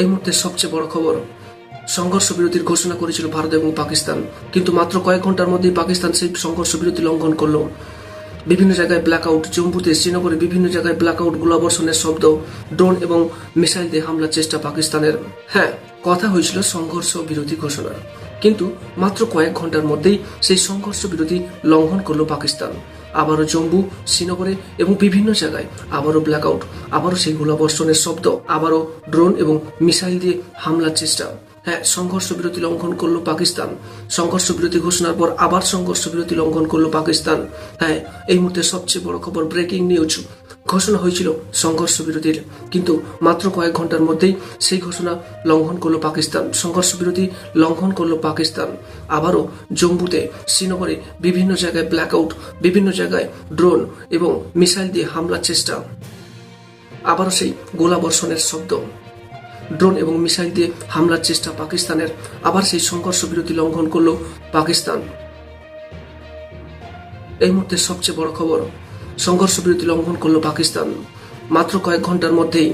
এই মুহূর্তে সবচেয়ে বড় খবর, সংঘর্ষ বিরতির ঘোষণা করেছিল ভারত এবং পাকিস্তান। কিন্তু মাত্র কয়েক ঘণ্টার মধ্যেই পাকিস্তান সেই সংঘর্ষ বিরতি লঙ্ঘন করল। বিভিন্ন জায়গায় ব্ল্যাক আউট জম্মুতে শ্রীনগরে বিভিন্ন জায়গায় ব্ল্যাক আউট গোলাবর্ষণের শব্দ ড্রোন এবং মিসাইল দিয়ে হামলার চেষ্টা পাকিস্তানের। হ্যাঁ কথা হয়েছিল সংঘর্ষ বিরতি ঘোষণার। কিন্তু মাত্র কয়েক ঘণ্টার মধ্যেই সেই সংঘর্ষ বিরতি লঙ্ঘন করল পাকিস্তান। আবারও জম্মু, শ্রীনগরে এবং বিভিন্ন জায়গায় আবারও ব্ল্যাক আউট আবারও সেই গোলাবর্ষণের শব্দ, আবারও ড্রোন এবং মিসাইল দিয়ে হামলার চেষ্টা। হ্যাঁ সংঘর্ষ বিরতি লঙ্ঘন করল পাকিস্তান। সংঘর্ষ বিরতি ঘোষণার পর আবার সংঘর্ষ বিরতি লঙ্ঘন করল পাকিস্তান। হ্যাঁ এই মুহূর্তে সবচেয়ে বড় খবর ব্রেকিং নিউজ ঘোষণা হয়েছিল সংঘর্ষ বিরতির কিন্তু মাত্র কয়েক ঘণ্টার মধ্যেই সেই ঘোষণা লঙ্ঘন করল পাকিস্তান। সংঘর্ষ বিরতি লঙ্ঘন করল পাকিস্তান। আবারও জম্মুতে শ্রীনগরে বিভিন্ন জায়গায় ব্ল্যাক আউট বিভিন্ন জায়গায় ড্রোন এবং মিসাইল দিয়ে হামলার চেষ্টা। আবারও সেই গোলাবর্ষণের শব্দ। ড্রোন এবং মিসাইল দিয়ে হামলার চেষ্টা পাকিস্তানের। আবার সেই সংঘর্ষ বিরতি লঙ্ঘন করল পাকিস্তান। এই মুহূর্তে সবচেয়ে বড় খবর সংঘর্ষ বিরতি লঙ্ঘন করল পাকিস্তান। মাত্র কয়েক ঘণ্টার মধ্যেই